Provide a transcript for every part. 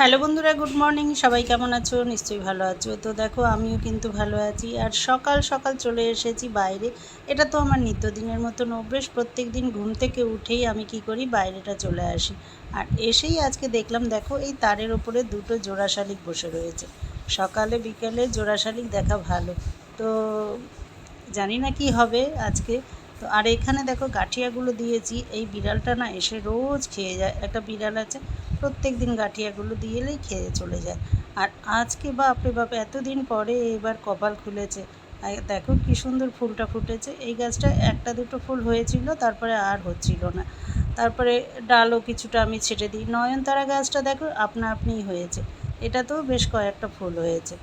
Hello বন্ধুরা, good morning. সবাই কেমন আছো? নিশ্চয়ই ভালো আছো। তো দেখো, আমিও কিন্তু ভালো আছি। আর সকাল সকাল চলে এসেছি বাইরে। এটা তো আমার নিত্যদিনের মতন অভ্যেস। প্রত্যেক দিন ঘুম থেকে উঠেই আমি কি করি? বাইরেটা চলে আসি। আর এসেই আজকে দেখলাম, দেখো, এই তারের ওপরে দুটো জোড়া শালিক বসে রয়েছে। সকালে, বিকেলে জোড়া শালিক দেখা ভালো। তো জানি না কি হবে আজকে। তো আর এখানে দেখো, গাঠিয়াগুলো দিয়েছি। এই বিড়ালটা না এসে রোজ খেয়ে যায়। একটা বিড়াল আছে প্রত্যেক দিন গাঠিয়াগুলো দিয়ে এলেই খেয়ে চলে যায়। আর আজকে বাপরে বাপ, এতদিন পরে এবার কপাল খুলেছে। দেখো কি সুন্দর ফুলটা ফুটেছে। এই গাছটা একটা দুটো ফুল হয়েছিল, তারপরে আর হচ্ছিল না। তারপরে ডালও কিছুটা আমি ছেটে দিই। নয়নতারা গাছটা দেখো আপনা আপনিই হয়েছে। এটাতেও বেশ কয়েকটা ফুল হয়েছে।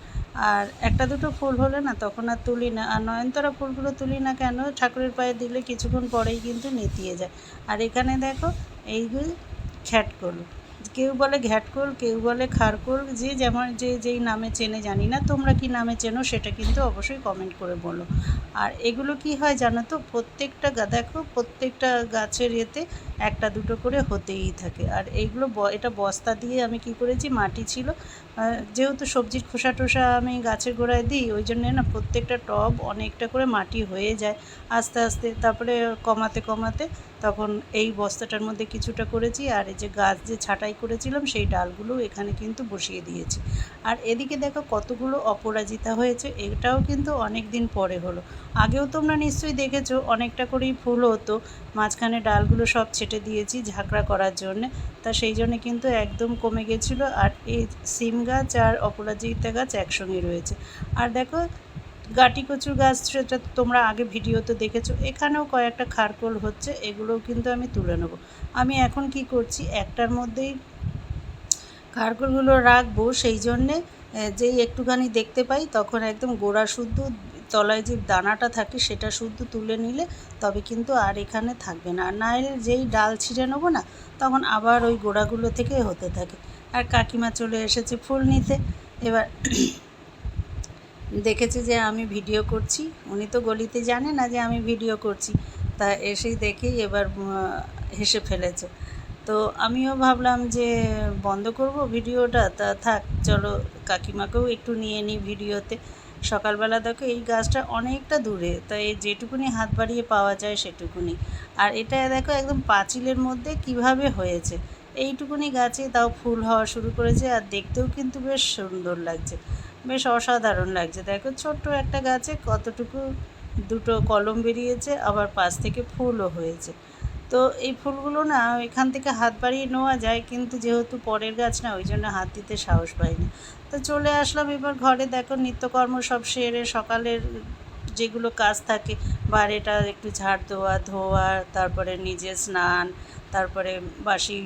আর একটা দুটো ফুল হলে না তখন আর তুলি না। আর নয়নতারা ফুলগুলো তুলি না কেন? ঠাকুরের পায়ে দিলে কিছুক্ষণ পরেই কিন্তু নেতিয়ে যায়। আর এখানে দেখো এইগুলো খ্যাটকল। কেউ বলে ঘ্যাটকোল, কেউ বলে খারকোল, যে যেমন, যে যেই নামে চেনে, জানি না তোমরা কি নামে চেনো, সেটা কিন্তু অবশ্যই কমেন্ট করে বলো। আর এগুলো কি হয় জানো তো? প্রত্যেকটা দেখো, প্রত্যেকটা গাছের এতে একটা দুটো করে হতেই থাকে। আর এইগুলো এটা বস্তা দিয়ে আমি কি করেছি, মাটি ছিল। যেহেতু সবজির খোসা টোসা আমি গাছের গোড়ায় দিই, ওই জন্যে না প্রত্যেকটা টব অনেকটা করে মাটি হয়ে যায়। আস্তে আস্তে তারপরে কমাতে কমাতে তখন এই বস্তাটার মধ্যে কিছুটা করেছি। আর এই যে গাছ যে ছাঁটাই করেছিলাম, সেই ডালগুলো এখানে কিন্তু বসিয়ে দিয়েছি। আর এদিকে দেখো কতগুলো অপরাজিতা হয়েছে, এটাও কিন্তু অনেক দিন পরে হলো। আগেও তোমরা নিশ্চয়ই দেখেছ, অনেকটা করেই ফুল হতো। মাঝখানে ডালগুলো সব ছেটে দিয়েছি ঝাঁকড়া করার জন্য। তা সেই জন্যে কিন্তু একদম কমে গেছিল আর এই সিম গাছ আর অপরাজিতা গাছ একসঙ্গে রয়েছে। আর দেখো, গাটি কচুর গাছ সেটা তোমরা আগে ভিডিওতে দেখেছ। এখানেও কয়েকটা খারকোল হচ্ছে, এগুলোও কিন্তু আমি তুলে নেব। আমি এখন কি করছি, একটার মধ্যেই খারকোলগুলো রাখব। সেই জন্যে যেই একটুখানি দেখতে পাই, তখন একদম গোড়া শুদ্ধ তলায় যে দানাটা থাকে সেটা শুদ্ধ তুলে নিলে তবে কিন্তু আর এখানে থাকবে না। আর যেই ডাল ছিঁড়ে নেব না, তখন আবার ওই গোড়াগুলো থেকে হতে থাকে। আর কাকিমা চলে এসেছে ফুল নিতে। এবার দেখেছে যে আমি ভিডিও করছি। উনি তো গলিতে জানে না যে আমি ভিডিও করছি। তা এসেই দেখেই এবার হেসে ফেলেছে। তো আমিও ভাবলাম যে বন্ধ করব ভিডিওটা। তা থাক, চলো কাকিমাকেও একটু নিয়ে নিই ভিডিওতে। সকালবেলা দেখো এই গাছটা অনেকটা দূরে, তাই যেটুকুনি হাত বাড়িয়ে পাওয়া যায় সেটুকুনি। আর এটা দেখো একদম পাঁচিলের মধ্যে কীভাবে হয়েছে। এইটুকুনি গাছে তাও ফুল হওয়া শুরু করেছে আর দেখতেও কিন্তু বেশ সুন্দর লাগছে, বেশ অসাধারণ লাগছে। দেখো ছোট্ট একটা গাছে কতটুকু দুটো কলম বেরিয়েছে, আবার পাশ থেকে ফুলও হয়েছে। তো এই ফুলগুলো না এখান থেকে হাত বাড়িয়ে নেওয়া যায়, কিন্তু যেহেতু পরের গাছ না, ওই জন্য হাত দিতে সাহস পাইনি। তো চলে আসলাম এবার ঘরে। দেখো নিত্যকর্ম সব সেরে সকালের যেগুলো কাজ থাকে, বাড়িটা একটু ঝাড় দেওয়া, ধোয়া, তারপরে নিজে স্নান, তারপরে বাসি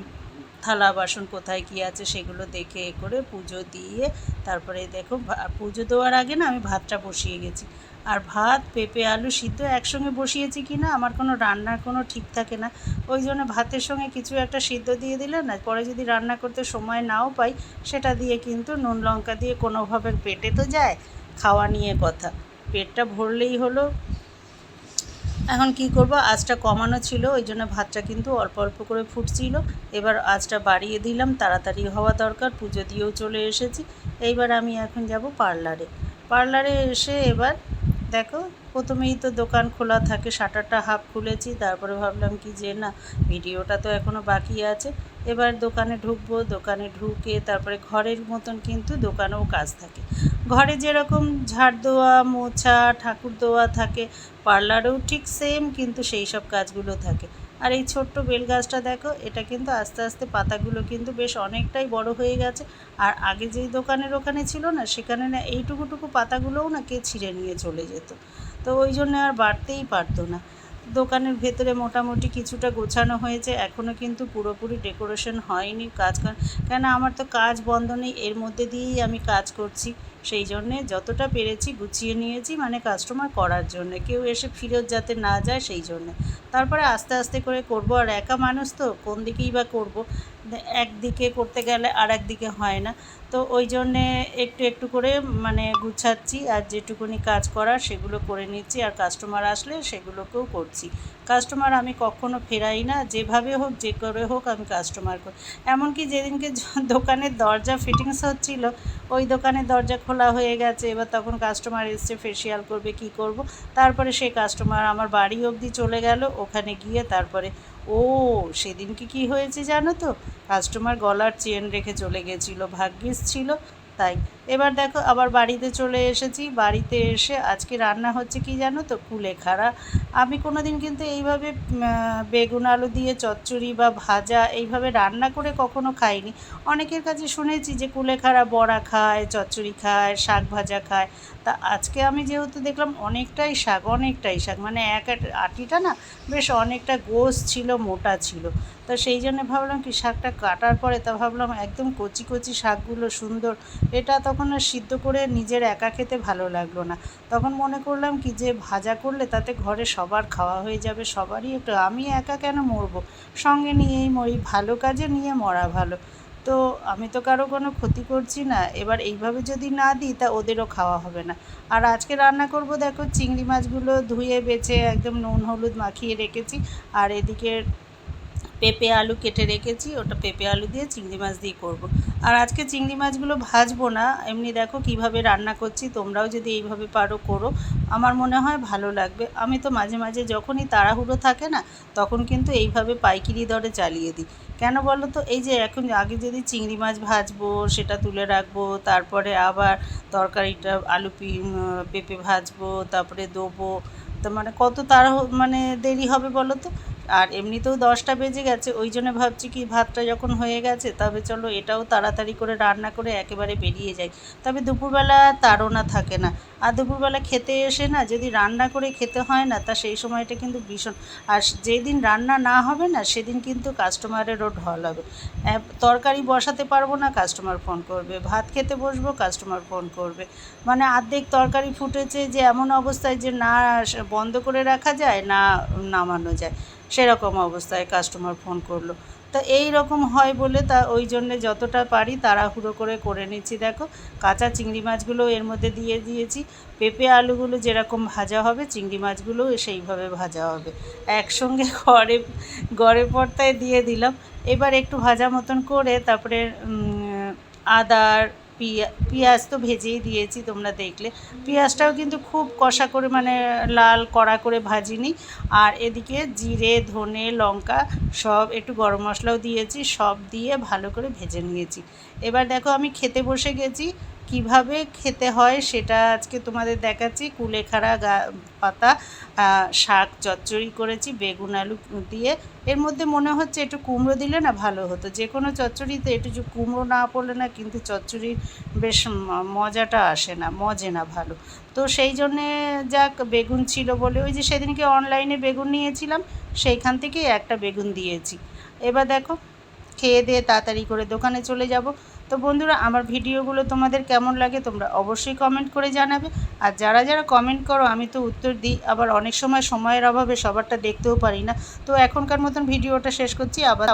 থালা বাসন কোথায় কী আছে সেগুলো দেখে এ করে পুজো দিয়ে, তারপরে দেখো পুজো দেওয়ার আগে না আমি ভাতটা বসিয়ে গেছি। আর ভাত, পেঁপে, আলু সিদ্ধ একসঙ্গে বসিয়েছি কি না আমার কোনো রান্নার কোনো ঠিক থাকে না। ওই জন্য ভাতের সঙ্গে কিছু একটা সিদ্ধ দিয়ে দিলে না, পরে যদি রান্না করতে সময় নাও পাই, সেটা দিয়ে কিন্তু নুন লঙ্কা দিয়ে কোনোভাবে পেটে তো যায়, খাওয়া নিয়ে কথা। পেটটা ভরলেই হলো। এখন কি করব, আঁচটা কমানো ছিল, ওই জন্য ভাতটা কিন্তু অল্প অল্প করে ফুটছিল। এবার আঁচটা বাড়িয়ে দিলাম, তাড়াতাড়ি হওয়া দরকার, পুজো দিয়েও চলে এসেছি। এইবার আমি এখন যাব পার্লারে। পার্লারে এসে এবার দেখো, প্রথমেই তো দোকান খোলা থাকে, শাটারটা হাফ খুলেছি, তারপরে ভাবলাম কি যে না, ভিডিওটা তো এখনও বাকি আছে। এবার দোকানে ঢুকবো, দোকানে ঢুকে তারপরে ঘরের মতন কিন্তু দোকানেও কাজ থাকে। ঘরে যেরকম ঝাড় দেওয়া, মোছা, ঠাকুর দেওয়া থাকে, পার্লারেও ঠিক সেম কিন্তু সেই সব কাজগুলো থাকে। আর এই ছোট্ট বেল গাছটা দেখো, এটা কিন্তু আস্তে আস্তে পাতাগুলো কিন্তু বেশ অনেকটাই বড় হয়ে গেছে। আর আগে যেই দোকানের ওখানে ছিল না, সেখানে না এইটুকুটুকু পাতাগুলোও না কে ছিঁড়ে নিয়ে চলে যেত। তো ওই জন্য আর বাড়তেই পারতো না। দোকানের ভেতরে মোটামুটি কিছুটা গোছানো হয়েছে এখনও কিন্তু পুরোপুরি ডেকোরেশন হয়নি কাজ কেন আমার তো কাজ বন্ধ নেই, এর মধ্যে দিয়েই আমি কাজ করছি। সেই জন্যে যতটা পেরেছি গুছিয়ে নিয়েছি মানে কাস্টমার করার জন্য। কেউ এসে ফিরত যাতে না যায় সেই জন্যে। তারপরে আস্তে আস্তে করে করব। আর একা মানুষ তো, কোন দিকেই বা করব? একদিকে করতে গেলে আর একদিকে হয় না। তো ওই জন্যে একটু একটু করে মানে গুছাচ্ছি। আর যেটুকুনি কাজ করার সেগুলো করে নিচ্ছি। আর কাস্টমার আসলে সেগুলোকেও করছি। কাস্টমার আমি কখনো ফেরাই না। যেভাবে হোক, যে করে হোক, আমি কাস্টমার করি। এমনকি যেদিনকে দোকানের দরজা ফিটিংস হচ্ছিল, ওই দোকানের দরজা খোলা হয়ে গেছে, এবার তখন কাস্টমার এসছে ফেসিয়াল করবে কি করব। তারপরে সেই কাস্টমার আমার বাড়ি অবধি চলে গেল, ওখানে গিয়ে তারপরে, ও সেদিনকে কি হয়েছে জানো তো? কাস্টমার গলার চেন রেখে চলে গেছিল, ভাগ্যিস ছিল, তাই এবার দেখো, আবার বাড়িতে চলে এসেছি। বাড়িতে এসে আজকে রান্না হচ্ছে কি জানো তো? কুলেখাড়া আমি কোনো দিন কিন্তু এইভাবে বেগুন আলু দিয়ে চচ্চড়ি বা ভাজা এইভাবে রান্না করে কখনো খাইনি। অনেকের কাছে শুনেছি যে কুলেখাড়া বড়া খায়, চচ্চড়ি খায়, শাক ভাজা খায়। তা আজকে আমি যেহেতু দেখলাম অনেকটাই শাক অনেকটাই শাক। মানে এক আট- আটিটা না, বেশ অনেকটা গোস ছিল, মোটা ছিল। তো সেই জন্য ভাবলাম কি শাকটা কাটার পরে তা ভাবলাম একদম কচি কচি শাকগুলো সুন্দর। এটা তখন আর সিদ্ধ করে নিজের একা খেতে ভালো লাগল না। তখন মনে করলাম কি যে ভাজা করলে তাতে ঘরে সবার খাওয়া হয়ে যাবে, সবারই একটু। আমি একা কেন মরবো? সঙ্গে নিয়েই মরি, ভালো কাজে নিয়ে মরা ভালো। তো আমি তো কারও কোনো ক্ষতি করছি না। এবার এইভাবে যদি না দিই তা ওদেরও খাওয়া হবে না। আর আজকে রান্না করব, দেখো, চিংড়ি মাছগুলো ধুয়ে, বেছে, একদম নুন, হলুদ মাখিয়ে রেখেছি। আর এদিকে পেঁপে আলু কেটে রেখেছি, ওটা পেঁপে আলু দিয়ে চিংড়ি মাছ দিয়ে করব। আর আজকে চিংড়ি মাছগুলো ভাজবো না, এমনি দেখো কীভাবে রান্না করছি, তোমরাও যদি এইভাবে পারো করো, আমার মনে হয় ভালো লাগবে। আমি তো মাঝে মাঝে যখনই তাড়াহুড়ো থাকে না, তখন কিন্তু এইভাবে পাইকিরি দরে চালিয়ে দিই। কেন বলো তো? এই যে এখন আগে যদি চিংড়ি মাছ ভাজবো, সেটা তুলে রাখব, তারপরে আবার তরকারিটা, আলু পি পেঁপে ভাজবো, তারপরে দেবো, তো মানে কত তাড়া মানে দেরি হবে বলো তো? আর এমনিতেও দশটা বেজে গেছে, ওই জন্য ভাবছি কি ভাতটা যখন হয়ে গেছে তবে চলো এটাও তাড়াতাড়ি করে রান্না করে একেবারে বেরিয়ে যাই। তবে দুপুরবেলা তাড়না থাকে না। আর দুপুরবেলা খেতে এসে না যদি রান্না করে খেতে হয় না তা সেই সময়টা কিন্তু ভীষণ। আর যেদিন রান্না না হবে না সেদিন কিন্তু কাস্টমারেরও ঢল হবে। তরকারি বসাতে পারব না, কাস্টমার ফোন করবে। ভাত খেতে বসবো, কাস্টমার ফোন করবে। মানে অর্ধেক তরকারি ফুটেছে যে এমন অবস্থায় যে না বন্ধ করে রাখা যায় না নামানো যায়। সেরকম অবস্থায় কাস্টমার ফোন করল। তা এই রকম হয় বলে তা ওই জন্যে যতটা পারি তাড়াহুড়ো করে করে নিচ্ছি। দেখো, কাঁচা চিংড়ি মাছগুলো এর মধ্যে দিয়ে দিয়েছি। পেঁপে, আলুগুলো যেরকম ভাজা হবে, চিংড়ি মাছগুলো সেইভাবে ভাজা হবে। একসঙ্গে ঘরে, গড়ে পর্তায় দিয়ে দিলাম। এবার একটু ভাজা মতন করে তারপরে আদার পিয়া, পিঁয়াজ তো ভেজেই দিয়েছি, তোমরা দেখলে। পেঁয়াজটাও কিন্তু খুব কষা করে মানে লাল কড়া করে ভাজিনি। আর এদিকে জিরে, ধনে, লঙ্কা সব, একটু গরম মশলাও দিয়েছি, সব দিয়ে ভালো করে ভেজে নিয়েছি। এবার দেখো আমি খেতে বসে গেছি। কীভাবে খেতে হয় সেটা আজকে তোমাদের দেখাচ্ছি। কুলেখাড়া গা, পাতা শাক চচ্চড়ি করেছি, বেগুন, আলু দিয়ে। এর মধ্যে মনে হচ্ছে একটু কুমড়ো দিলে না ভালো হতো। যে কোনো চচ্চড়িতে একটু কুমড়ো না পড়লে না কিন্তু চচ্চড়ির বেশ মজাটা আসে না, মজে না ভালো। তো সেই জন্যে যাক, বেগুন ছিল বলে ওই যে সেদিনকে অনলাইনে বেগুন নিয়েছিলাম, সেইখান থেকেই একটা বেগুন দিয়েছি। এবার দেখো, খেয়ে দিয়ে তাড়াতাড়ি করে দোকানে চলে যাব। তো বন্ধুরা, আমার ভিডিওগুলো তোমাদের কেমন লাগে তোমরা অবশ্যই কমেন্ট করে জানাবে। আর যারা যারা কমেন্ট করো, আমি তো উত্তর দিই। আবার অনেক সময় সময়ের অভাবে সবারটা দেখতেও পারি না। তো এখনকার মতন ভিডিওটা শেষ করছি। আবার